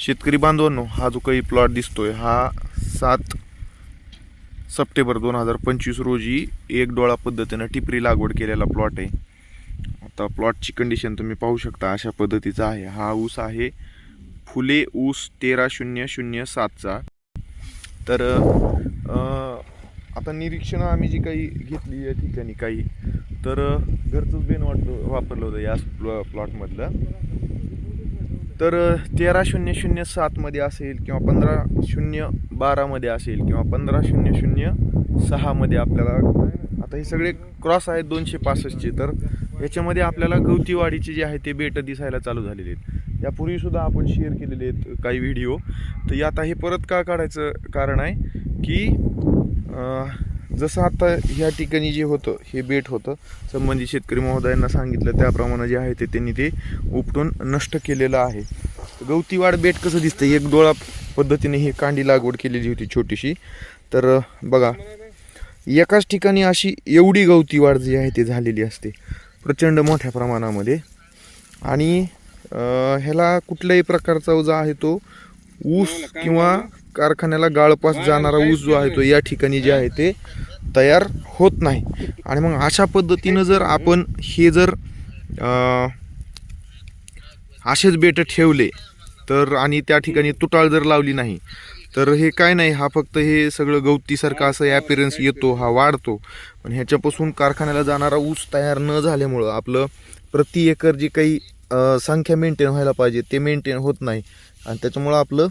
शेतकरी बांधवांनो हा जो काही प्लॉट दिसतोय हा सात सप्टेंबर दोन हजार पंचवीस रोजी एक डोळा पद्धतीनं टिपरी लागवड केलेला प्लॉट आहे. आता प्लॉटची कंडिशन तुम्ही पाहू शकता अशा पद्धतीचा आहे. हा ऊस आहे फुले ऊस तेरा शून्य शून्य सातचा तर आता निरीक्षणं आम्ही जी काही घेतली या ठिकाणी काही तर घरचंच बेन वाटलं वापरलं होतं या प्लॉ प्लॉटमधलं तर तेरा शून्य शून्य सातमध्ये असेल किंवा पंधरा शून्य बारामध्ये असेल किंवा पंधरा शून्य शून्य सहामध्ये आपल्याला आता हे सगळे क्रॉस आहेत दोनशे पासष्टचे तर याच्यामध्ये आपल्याला गवतीवाडीचे जे आहे ते बेटं दिसायला चालू झालेले आहेत. यापूर्वीसुद्धा आपण शेअर केलेले आहेत काही व्हिडिओ तर यात हे परत का काढायचं कारण आहे की जसं आता ह्या ठिकाणी जे होतं हे बेट होतं संबंधित शेतकरी महोदयांना सांगितलं त्याप्रमाणे जे आहे ते त्यांनी ते उपटून नष्ट केलेलं आहे. गवती वाढ बेट कसं दिसतं एक डोळा पद्धतीने ही कांडी लागवड केलेली होती छोटीशी. तर बघा एकाच ठिकाणी अशी एवढी गवती वाढ जी आहे ती झालेली असते प्रचंड मोठ्या प्रमाणामध्ये. आणि ह्याला कुठल्याही प्रकारचा जो आहे तो ऊस किंवा कारखान्याला गाळपास जाणारा ऊस जो आहे तो या ठिकाणी जे आहे ते तयार होत नाही. आणि मग अशा पद्धतीनं जर आपण हे जर असेच बेट ठेवले तर आणि त्या ठिकाणी तुटाळ जर लावली नाही तर हे काय नाही हा फक्त हे सगळं गवतीसारखं असं ॲपिरन्स येतो हा वाढतो. पण ह्याच्यापासून कारखान्याला जाणारा ऊस तयार न झाल्यामुळं आपलं प्रति एकर जी काही संख्या मेंटेन व्हायला पाहिजे ते मेंटेन होत नाही. आणि त्याच्यामुळं आपलं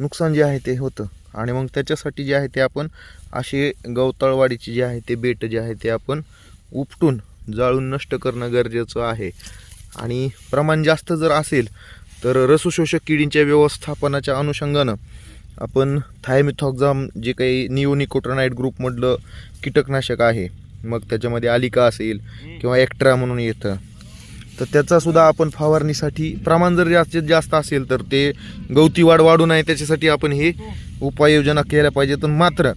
नुकसान जे आहे ते होतं. आणि मग त्याच्यासाठी जे आहे ते आपण असे गवताळवाडीची जे आहे ते बेट जे आहे ते आपण उपटून जाळून नष्ट करणं गरजेचं आहे. आणि प्रमाण जास्त जर असेल तर रसशोषक किडींच्या व्यवस्थापनाच्या अनुषंगानं आपण थायमिथॉक्झाम जे काही निओनिकोट्रनाईट ग्रुपमधलं कीटकनाशक आहे मग त्याच्यामध्ये आलिका असेल किंवा एक्ट्रा म्हणून येतं. तर त्याचा सुद्धा आपण फवारणीसाठी प्रमाण जर जास्तीत जास्त असेल तर ते गवती वाढ वाढू नये त्याच्यासाठी आपण हे उपाययोजना केल्या पाहिजेत. मात्र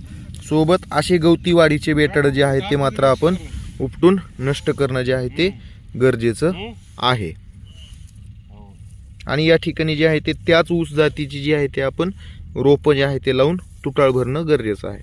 सोबत असे गवती वाढीचे बेटड जे आहे ते मात्र आपण उपटून नष्ट करणं जे आहे ते गरजेचं आहे. आणि या ठिकाणी जे आहे ते त्याच ऊस जातीची जी आहे ते आपण रोपं जे आहे ते लावून तुटाळ भरणं गरजेचं आहे.